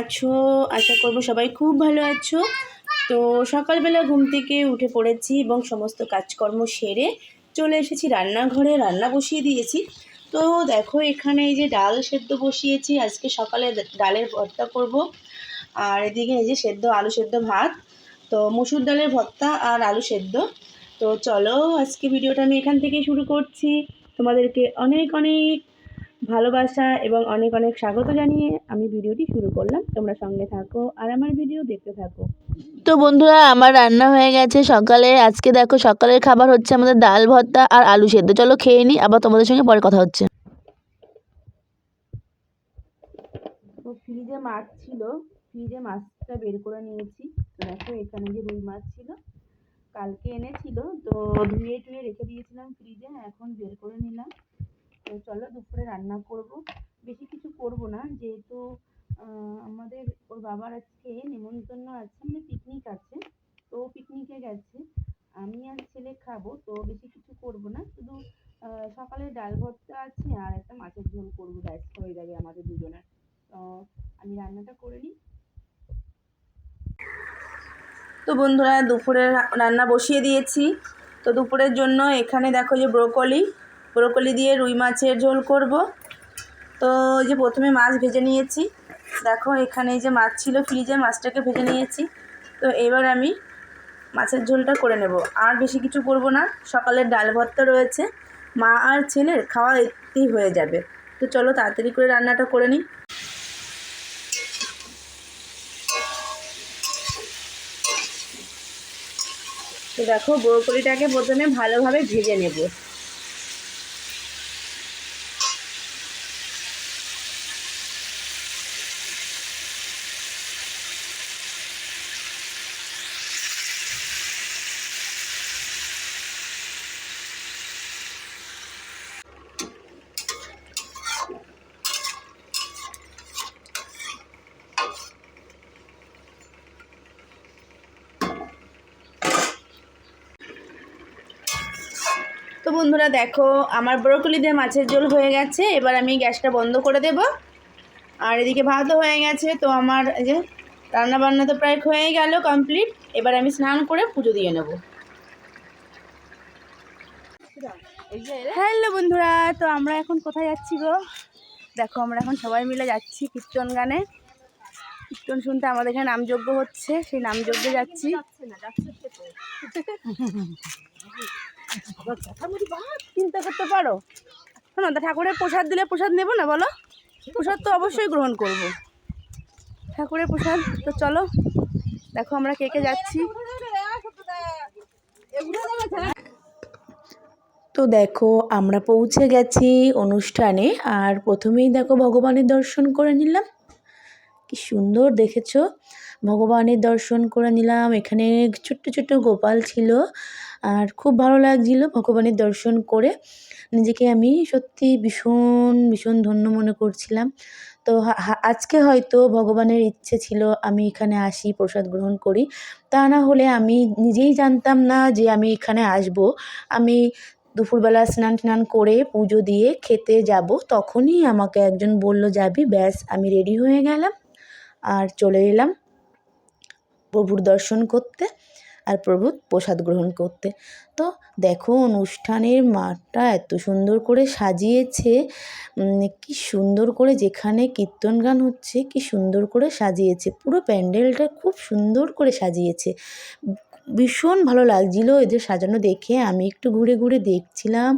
আছো? আশা করব সবাই খুব ভালো আছো। তো সকালবেলা ঘুম থেকে উঠে পড়েছি এবং সমস্ত কাজকর্ম সেরে চলে এসেছি রান্নাঘরে। রান্না বসিয়ে দিয়েছি। তো দেখো, এখানে এই যে ডাল সেদ্ধ বসিয়েছি। আজকে সকালে ডালের ভর্তা করব। আর এদিকে এই যে সেদ্ধ, আলু সেদ্ধ ভাত। তো মুসুর ডালের ভর্তা আর আলু সেদ্ধ। তো চলো, আজকে ভিডিওটা আমি এখান থেকে শুরু করছি। তোমাদেরকে অনেক অনেক ভালোবাসা এবং অনেক অনেক স্বাগত জানিয়ে আমি ভিডিওটি শুরু করলাম। তোমরা সঙ্গে থাকো আর আমার ভিডিও দেখতে থাকো। তো বন্ধুরা আমার রান্না হয়ে গেছে সকালে। আজকে দেখো সকালের খাবার হচ্ছে আমাদের ডাল ভর্তা আর আলু সেদ্ধ। চলো খেয়ে নিই আবার তোমাদের সঙ্গে পরে কথা হচ্ছে। তো ফ্রিজে মাছ ছিল ফ্রিজে মাছটা বের করে নিয়েছি। তো দেখো এখানে যে রুই মাছ ছিল কালকে এনেছিল। তো ধুয়ে টুয়ে রেখে দিয়েছিলাম ফ্রিজে এখন বের করে নিলাম। তো চলো দুপুরে রান্না করব। বেশি কিছু করব না, যেহেতু আমাদের ওর বাবার আজকে নেমন্তন্ন আছে মানে পিকনিক আছে, তো পিকনিকে গেছে। আমি আর ছেলে খাব, তো বেশি কিছু করব না, শুধু সকালে ডাল ভর্তা আছে আর একটা মাছের ঝোল করব ব্যাস, হয়ে যাবে আমাদের দুজনের। তো আমি রান্নাটা করে নিই। তো বন্ধুরা, দুপুরে রান্না বসিয়ে দিয়েছি। তো দুপুরের জন্য এখানে দেখো যে ব্রোকলি ব্রোকলি দিয়ে রুই মাছের ঝোল করব। তো এই যে প্রথমে মাছ ভেজে নিয়েছি। দেখো, এখানে যে মাছ ছিল, ফ্রিজে মাছটাকে ভেজে নিয়েছি। তো এবার আমি মাছের ঝোলটা করে নেব। আর বেশি কিছু করব না, সকালের ডাল ভর্তা রয়েছে। মা আর ছেলের খাওয়া এতেই হয়ে যাবে। তো চলো তাড়াতাড়ি করে রান্নাটা করে নিই। তো দেখো, ব্রোকলিটাকে প্রথমে ভালোভাবে ভেজে নেব। তো বন্ধুরা দেখো আমার ব্রোকলি দিয়ে মাছের ঝোল হয়ে গেছে এবার আমি গ্যাসটা বন্ধ করে দেব। আর এদিকে ভাতও হয়ে গেছে তো আমার এই যে রান্না বান্না তো প্রায় হয়ে গেল কমপ্লিট এবার আমি স্নান করে পুজো দিয়ে নেব। হ্যালো বন্ধুরা তো আমরা এখন কোথায় যাচ্ছি গো? দেখো আমরা এখন সবাই মিলে যাচ্ছি কীর্তন গানে। কীর্তন শুনতে আমাদের এখানে নামযজ্ঞ হচ্ছে সেই নামযজ্ঞে যাচ্ছি। চিন্তা করতে পারো। শোনো, তা ঠাকুরের প্রসাদ দিলে প্রসাদ নেব না, বলো? প্রসাদ তো অবশ্যই গ্রহণ করব। ঠাকুরের প্রসাদ, তো চলো, দেখো আমরা কে কে যাচ্ছি। তো দেখো, আমরা পৌঁছে গেছি অনুষ্ঠানে, আর প্রথমেই দেখো ভগবানের দর্শন করে নিলাম। কি সুন্দর দেখেছ? ভগবানের দর্শন করে নিলাম, এখানে ছোট্ট ছোট্ট গোপাল ছিল। আর খুব ভালো লাগছিল ভগবানের দর্শন করে। নিজেকে আমি সত্যি ভীষণ ভীষণ ধন্য মনে করছিলাম। তো আজকে হয়তো ভগবানের ইচ্ছে ছিল আমি এখানে আসি, প্রসাদ গ্রহণ করি। তা না হলে আমি নিজেই জানতাম না যে আমি এখানে আসব। আমি দুপুরবেলা স্নান টান করে পুজো দিয়ে খেতে যাব। তখনই আমাকে একজন বলল, যাবি? ব্যাস, আমি রেডি হয়ে গেলাম আর চলে এলাম প্রভুর দর্শন করতে। আর প্রভুর প্রসাদ গ্রহণ করতে। তো দেখো অনুষ্ঠানের মাঠটা এত সুন্দর করে সাজিয়েছে। কি সুন্দর করে যেখানে কীর্তন গান হচ্ছে, কি সুন্দর করে সাজিয়েছে। পুরো প্যান্ডেলটা খুব সুন্দর করে সাজিয়েছে। ভীষণ ভালো লাগছিল এদের সাজানো দেখে। আমি একটু ঘুরে ঘুরে দেখছিলাম।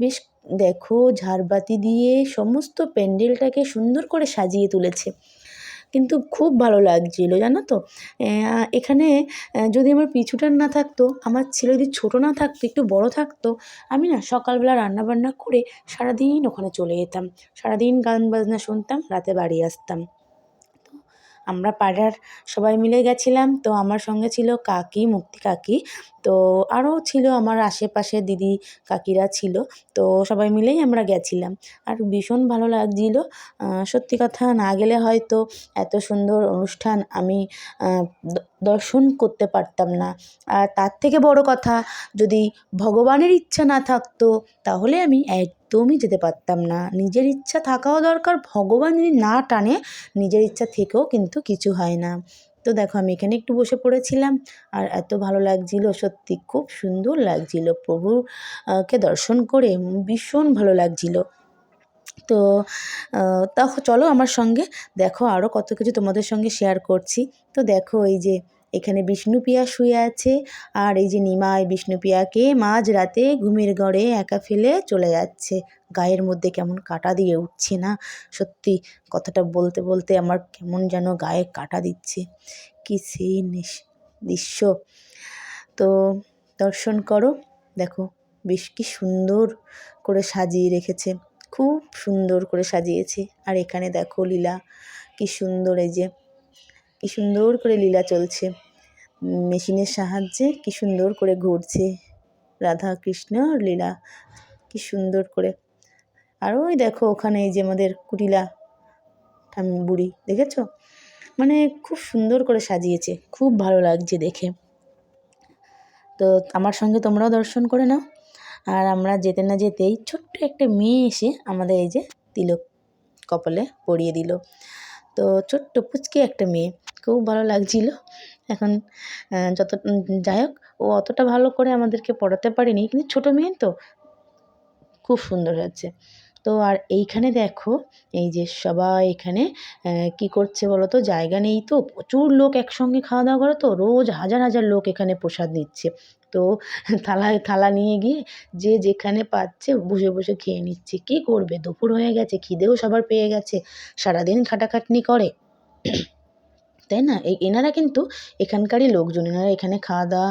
বেশ, দেখো, ঝাড়বাতি দিয়ে সমস্ত প্যান্ডেলটাকে সুন্দর করে সাজিয়ে তুলেছে। কিন্তু খুব ভালো লাগছিল, জানো তো? এখানে যদি আমার পিছুটান না থাকতো, আমার ছেলে যদি ছোটো না থাকতো, একটু বড় থাকতো, আমি না সকালবেলা রান্না বান্না করে সারাদিন ওখানে চলে যেতাম। সারাদিন গান বাজনা শুনতাম, রাতে বাড়ি আসতাম। আমরা পাড়ার সবাই মিলে গেছিলাম। তো আমার সঙ্গে ছিল কাকি, মুক্তি কাকি। তো আরও ছিল আমার আশেপাশে দিদি কাকিরা ছিল। তো সবাই মিলেই আমরা গেছিলাম। আর ভীষণ ভালো লাগছিল। সত্যি কথা না গেলে হয়তো এত সুন্দর অনুষ্ঠান আমি দর্শন করতে পারতাম না। আর তার থেকে বড় কথা, যদি ভগবানের ইচ্ছা না থাকতো, তাহলে আমি এক একদমই যেতে পারতাম না। নিজের ইচ্ছা থাকাও দরকার ভগবান যদি না টানে নিজের ইচ্ছা থেকেও কিন্তু কিছু হয় না। তো দেখো আমি এখানে একটু বসে পড়েছিলাম আর এত ভালো লাগছিল সত্যি খুব সুন্দর লাগছিল। প্রভুর আহ, কে দর্শন করে ভীষণ ভালো লাগছিল। তো তা চলো আমার সঙ্গে। দেখো আরও কত কিছু তোমাদের সঙ্গে শেয়ার করছি। তো দেখো এই যে এখানে বিষ্ণুপ্রিয়া শুয়ে আছে। আর এই যে নিমাই বিষ্ণুপ্রিয়াকে মাঝ রাতে ঘুমের ঘরে একা ফেলে চলে যাচ্ছে। গায়ের মধ্যে কেমন কাটা দিয়ে উঠছে না। সত্যি, কথাটা বলতে বলতে আমার কেমন যেন গায়ে কাটা দিচ্ছে। কি সেই দৃশ্য। তো দর্শন করো। দেখো, বেশ কি সুন্দর করে সাজিয়ে রেখেছে। খুব সুন্দর করে সাজিয়েছে। আর এখানে দেখো লীলা, কি সুন্দর এই যে কি সুন্দর করে লীলা চলছে। মেশিনের সাহায্যে কি সুন্দর করে ঘুরছে রাধা কৃষ্ণ লীলা। কি সুন্দর করে। আর ওই দেখো ওখানে এই যে আমাদের কুটিলা বুড়ি দেখেছ? মানে খুব সুন্দর করে সাজিয়েছে, খুব ভালো লাগছে দেখে। তো আমার সঙ্গে তোমরাও দর্শন করে নাও। আর আমরা যেতে না যেতেই ছোট্ট একটা মেয়ে এসে আমাদের এই যে তিলক কপালে পরিয়ে দিল। তো ছোট্ট পুচকে একটা মেয়ে। খুব ভালো লাগছিল। এখন যত যাই হোক, ও অতটা ভালো করে আমাদেরকে পড়াতে পারেনি। কিন্তু ছোটো মেয়ে তো খুব সুন্দর হয়েছে। তো আর এইখানে দেখো, এই যে সবাই এখানে কি করছে বলো তো জায়গা নেই তো। প্রচুর লোক একসঙ্গে খাওয়া দাওয়া করে তো। রোজ হাজার হাজার লোক এখানে প্রসাদ নিচ্ছে। তো থালায়, থালা নিয়ে গিয়ে যে যেখানে পাচ্ছে বসে বসে খেয়ে নিচ্ছে। কী করবে? দুপুর হয়ে গেছে, খিদেও সবার পেয়ে গেছে। সারাদিন খাটাখাটনি করে। তাই না? এই এনারা কিন্তু এখানকারই লোকজন, এনারা এখানে খাওয়া দাওয়া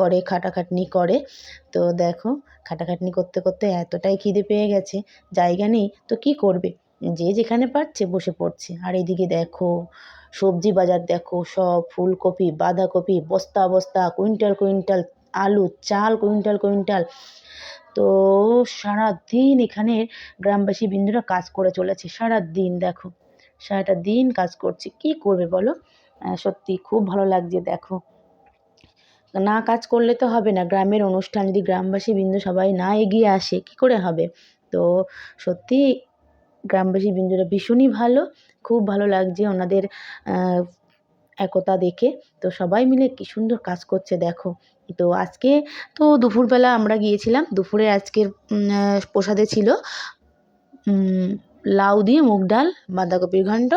করে, খাটাখাটনি করে। তো দেখো, খাটাখাটনি করতে করতে এতটাই খিদে পেয়ে গেছে, জায়গা নেই, তো কি করবে? যে যেখানে পারছে বসে পড়ছে। আর এদিকে দেখো, সবজি বাজার দেখো, সব ফুলকপি, বাঁধাকপি, বস্তা বস্তা, কুইন্টাল কুইন্টাল, আলু, চাল, কুইন্টাল কুইন্টাল। তো সারাদিন এখানে গ্রামবাসী বিন্দুরা কাজ করে চলেছে, সারাদিন দেখো। সারাটা দিন কাজ করছে। কি করবে বলো? সত্যি খুব ভালো লাগছে, দেখো। না কাজ করলে তো হবে না। গ্রামের অনুষ্ঠান, যদি গ্রামবাসী বিন্দু সবাই না এগিয়ে আসে, কি করে হবে? তো সত্যি গ্রামবাসী বিন্দুরা ভীষণই ভালো, খুব ভালো লাগছে ওনাদের একতা দেখে। তো সবাই মিলে কি সুন্দর কাজ করছে, দেখো। তো আজকে তো দুপুরবেলা আমরা গিয়েছিলাম, দুপুরে আজকের প্রসাদে ছিল লাউ দিয়ে মুগ ডাল, বাঁধাকপির ঘন্ট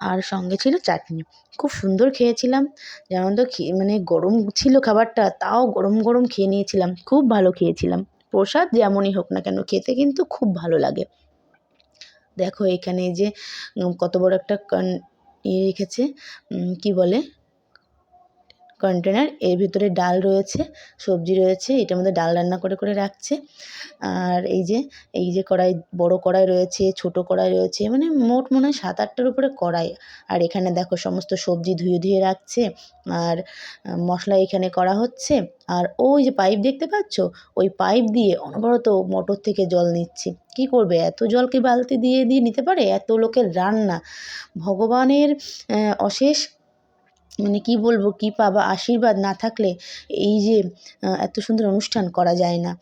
আর সঙ্গে ছিল চাটনি। খুব সুন্দর খেয়েছিলাম। যেমন তো মানে গরম ছিল খাবারটা, তাও গরম গরম খেয়ে নিয়েছিলাম। খুব ভালো খেয়েছিলাম। প্রসাদ যেমনই হোক না কেন, খেতে কিন্তু খুব ভালো লাগে। দেখো এখানে যে কত বড় একটা ইয়ে রেখেছে কি বলে? কন্টেনার এর ভিতরে ডাল রয়েছে, সবজি রয়েছে, এটার মধ্যে ডাল রান্না করে করে রাখছে। আর এই যে এই যে কড়াই, বড় কড়াই রয়েছে, ছোট কড়াই রয়েছে মানে মোট মনে হয় সাত আটটার উপরে কড়াই। আর এখানে দেখো সমস্ত সবজি ধুয়ে ধুয়ে রাখছে, আর মশলা এখানে করা হচ্ছে। আর ওই যে পাইপ দেখতে পাচ্ছ? ওই পাইপ দিয়ে অনবরত মোটর থেকে জল নিচ্ছে। কি করবে? এত জল কি বালতি দিয়ে দিয়ে নিতে পারে? এত লোকের রান্না। ভগবানের অশেষ মানে কি বলব কৃপা বা আশীর্বাদ না থাকলে এই যে এত সুন্দর অনুষ্ঠান করা যায় না।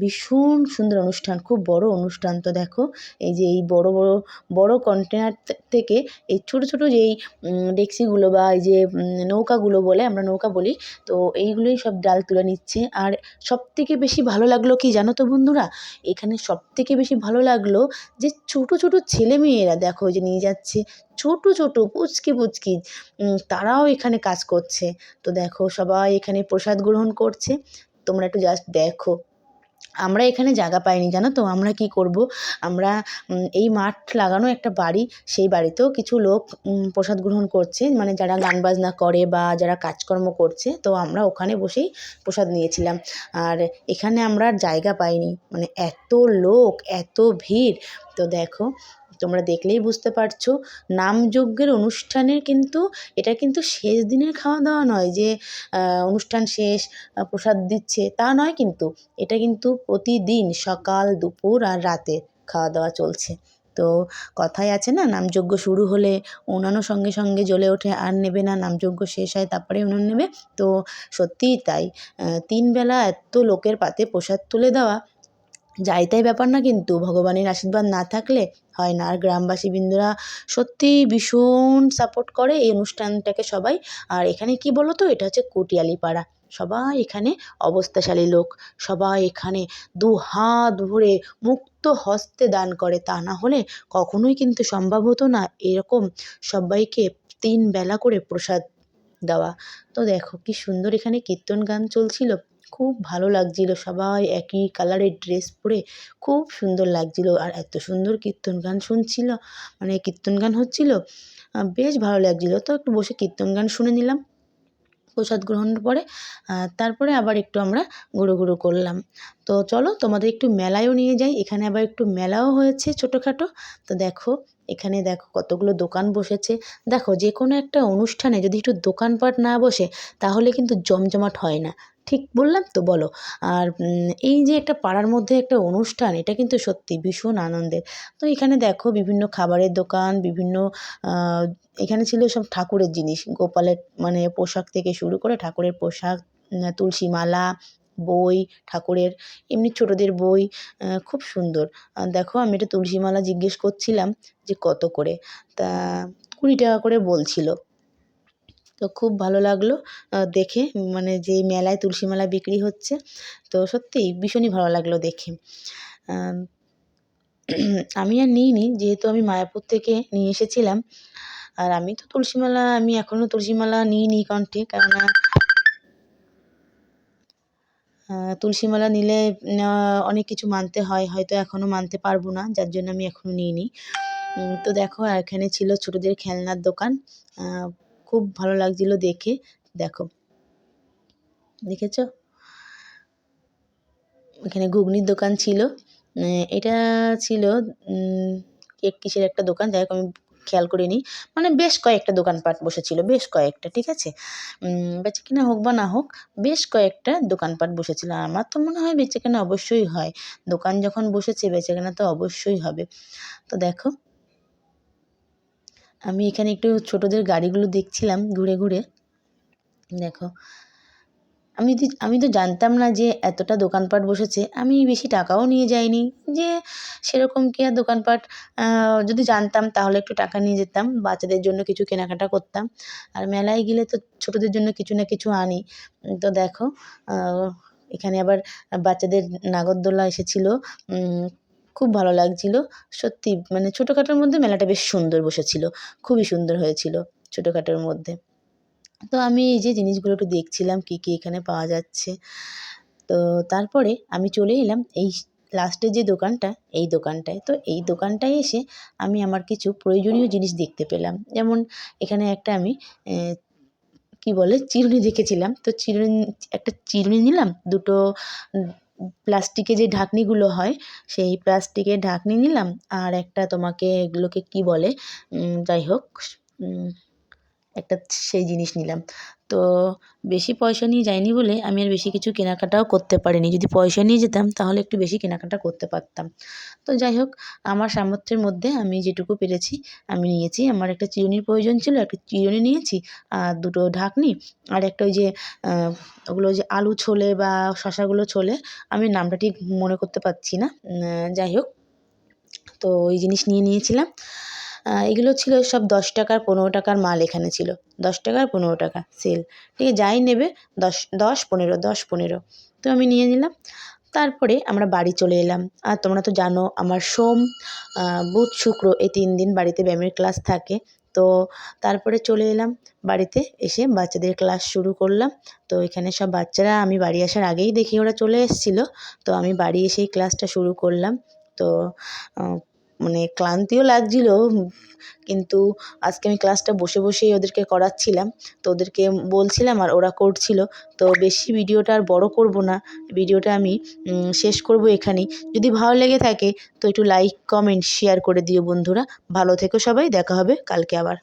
ভীষণ সুন্দর অনুষ্ঠান খুব বড় অনুষ্ঠান তো দেখো। এই যে এই বড় বড় বড় কন্টেনার থেকে এই ছোট ছোট যেই উম, ডেকচিগুলো বা এই যে নৌকাগুলো বলে আমরা নৌকা বলি তো এইগুলোই সব ডাল তুলে নিচ্ছে। আর সব থেকে বেশি ভালো লাগল কি জানো তো বন্ধুরা? এখানে সব থেকে বেশি ভালো লাগল যে ছোট ছোট ছেলে মেয়েরা দেখো যে নিয়ে যাচ্ছে। ছোট ছোট পুচকি পুচকি তারাও এখানে কাজ করছে। তো দেখো সবাই এখানে প্রসাদ গ্রহণ করছে। তোমরা একটু জাস্ট দেখো। আমরা এখানে জায়গা পাইনি, জানো তো? আমরা কি করব? আমরা এই মাঠ লাগানো একটা বাড়ি, সেই বাড়িতেও কিছু লোক প্রসাদ গ্রহণ করছে। মানে যারা গান বাজনা করে বা যারা কাজকর্ম করছে, তো আমরা ওখানে বসেই প্রসাদ নিয়েছিলাম। আর এখানে আমরা জায়গা পাইনি। মানে এত লোক, এত ভিড়। তো দেখো তোমরা দেখলেই বুঝতে পারছ। নামযজ্ঞের অনুষ্ঠানের কিন্তু এটা কিন্তু শেষ দিনের খাওয়া দাওয়া নয় যে অনুষ্ঠান শেষ প্রসাদ দিচ্ছে তা নয় কিন্তু। এটা কিন্তু প্রতিদিন সকাল দুপুর আর রাতে খাওয়া দাওয়া চলছে। তো কথায় আছে না নামযজ্ঞ শুরু হলে অন্যান্য সঙ্গে সঙ্গে জ্বলে ওঠে আর নেবে না নামযজ্ঞ শেষ হয় তারপরে উনুন নেবে। তো সত্যিই তাই আহ, তিন বেলা এত লোকের পাতে প্রসাদ তুলে দেওয়া যাই তাই ব্যাপার না, কিন্তু ভগবানের আশীর্বাদ না থাকলে হয় না। আর গ্রামবাসী বৃন্দরা সত্যিই ভীষণ সাপোর্ট করে এই অনুষ্ঠানটাকে সবাই। আর এখানে কি বলো তো এটা হচ্ছে কটিয়ালি পাড়া সবাই এখানে অবস্থাশালী লোক। সবাই এখানে দু হাত ভরে মুক্ত হস্তে দান করে। তা না হলে কখনোই কিন্তু সম্ভব হতো না এরকম সবাইকে তিন বেলা করে প্রসাদ দেওয়া। তো দেখো কি সুন্দর এখানে কীর্তন গান চলছিল। খুব ভালো লাগছিল। সবাই একই কালারের ড্রেস পরে খুব সুন্দর লাগছিল আর এত সুন্দর কীর্তন গান শুনছিল। মানে কীর্তন গান হচ্ছিল বেশ ভালো লাগছিল। তো একটু বসে কীর্তন গান শুনে নিলাম প্রসাদ গ্রহণের পরে তারপরে আবার একটু আমরা ঘুরোঘুরো করলাম। তো চলো তোমাদের একটু মেলায়ও নিয়ে যাই। এখানে আবার একটু মেলাও হয়েছে ছোটোখাটো। তো দেখো, এখানে দেখো কতগুলো দোকান বসেছে। দেখো যে কোনো একটা অনুষ্ঠানে যদি একটু দোকানপাট না বসে, তাহলে কিন্তু জমজমাট হয় না। ঠিক বললাম তো, বলো। আর এই যে একটা পাড়ার মধ্যে একটা অনুষ্ঠান, এটা কিন্তু সত্যি ভীষণ আনন্দের। তো এখানে দেখো বিভিন্ন খাবারের দোকান, বিভিন্ন এখানে ছিল সব ঠাকুরের জিনিস। গোপালের মানে পোশাক থেকে শুরু করে ঠাকুরের পোশাক তুলসী মালা বই, ঠাকুরের, এমনি ছোটোদের বই খুব সুন্দর। দেখো আমি একটা তুলসী মালা জিজ্ঞেস করছিলাম যে কত করে? তা কুড়ি টাকা করে বলছিল। তো খুব ভালো লাগল দেখে মানে যে মেলায় তুলসী মালা বিক্রি হচ্ছে, তো সত্যিই ভীষণই ভালো লাগল দেখে। আমি আর নিইনি, যেহেতু আমি মায়াপুর থেকে নিয়ে এসেছিলাম, আর আমি তো তুলসী মালা, আমি এখনও তুলসী মালা নিইনি কণ্ঠে, কেননা তুলসী মালা নিলে অনেক কিছু মানতে হয়, হয়তো এখনও মানতে পারব না, যার জন্য আমি এখনও নিইনি। তো দেখো এখানে ছিল ছোটোদের খেলনার দোকান খুব ভালো লাগছিল দেখে। দেখো। দেখেছ? এখানে ঘুগনির দোকান ছিল। এটা ছিল কেক কিসের একটা দোকান? যাই আমি খেয়াল করিনি। মানে বেশ কয়েকটা দোকানপাট বসেছিল, বেশ কয়েকটা, ঠিক আছে? বেচাকেনা হোক বা না হোক, বেশ কয়েকটা দোকানপাট বসেছিল। আমার তো মনে হয় বেচাকেনা অবশ্যই হয়। দোকান যখন বসেছে বেচাকেনা তো অবশ্যই হবে। তো দেখো আমি এখানে একটু ছোটোদের গাড়িগুলো দেখছিলাম ঘুরে ঘুরে। দেখো, আমি আমি তো জানতাম না যে এতটা দোকানপাট বসেছে। আমি বেশি টাকাও নিয়ে যাইনি। যে সেরকম কি আর দোকানপাট? যদি জানতাম তাহলে একটু টাকা নিয়ে যেতাম। বাচ্চাদের জন্য কিছু কেনাকাটা করতাম। আর মেলায় গেলে তো ছোটোদের জন্য কিছু না কিছু আনি। তো দেখো এখানে আবার বাচ্চাদের নাগরদোলা এসেছিল। খুব ভালো লাগছিল। সত্যি মানে ছোটোখাটোর মধ্যে মেলাটা বেশ সুন্দর বসেছিল। খুবই সুন্দর হয়েছিল ছোটোখাটোর মধ্যে। তো আমি এই যে জিনিসগুলো একটু দেখছিলাম, কী কী এখানে পাওয়া যাচ্ছে। তো তারপরে আমি চলে এলাম এই লাস্টের যে দোকানটা, এই দোকানটায়। তো এই দোকানটায় এসে আমি আমার কিছু প্রয়োজনীয় জিনিস দেখতে পেলাম। যেমন এখানে একটা আমি কি বলে, চিরুনি দেখেছিলাম। তো চিরুনি, একটা চিরুনি নিলাম, দুটো প্লাস্টিকের যে ঢাকনিগুলো হয়, সেই প্লাস্টিকের ঢাকনি নিলাম। আর একটা তোমাকে এগুলোকে কী বলে? যাই হোক একটা সেই জিনিস নিলাম। তো বেশি পয়সা নিয়ে যাইনি বলে আমি আর বেশি কিছু কেনাকাটাও করতে পারিনি। যদি পয়সা নিয়ে যেতাম তাহলে একটু বেশি কেনাকাটা করতে পারতাম। তো যাই হোক, আমার সামর্থ্যের মধ্যে আমি যেটুকু পেরেছি আমি নিয়েছি। আমার একটা চিরুনির প্রয়োজন ছিল, একটা চিরুনি নিয়েছি, আর দুটো ঢাকনি, আর একটা ওই যে ওগুলো যে আলু ছোলে বা শশাগুলো ছোলে, আমি নামটা ঠিক মনে করতে পারছি না। যাই হোক, তো ওই জিনিস নিয়ে নিয়েছিলাম। এগুলো ছিল সব দশ টাকার, পনেরো টাকার মাল এখানে ছিল। দশ টাকার, পনেরো টাকা সেল ঠিক যাই নেবে, দশ দশ, পনেরো দশ, পনেরো। তো আমি নিয়ে নিলাম। তারপরে আমরা বাড়ি চলে এলাম। আর তোমরা তো জানো, আমার সোম বুধ, শুক্র এই তিন দিন বাড়িতে ব্যায়ামের ক্লাস থাকে। তো তারপরে চলে এলাম বাড়িতে এসে বাচ্চাদের ক্লাস শুরু করলাম। তো এখানে সব বাচ্চারা, আমি বাড়ি আসার আগেই দেখি ওরা চলে এসেছিল। তো আমি বাড়ি এসেই ক্লাসটা শুরু করলাম। তো মানে ক্লান্তিও লাগছিল, কিন্তু আজকে আমি ক্লাসটা বসে বসেই ওদেরকে করাচ্ছিলাম। তো ওদেরকে বলছিলাম আর ওরা করছিল। তো বেশি ভিডিওটা আর বড় করব না, ভিডিওটা আমি শেষ করব এখানেই। যদি ভালো লেগে থাকে, তো একটু লাইক কমেন্ট শেয়ার করে দিও বন্ধুরা। ভালো থেকো সবাই, দেখা হবে কালকে আবার।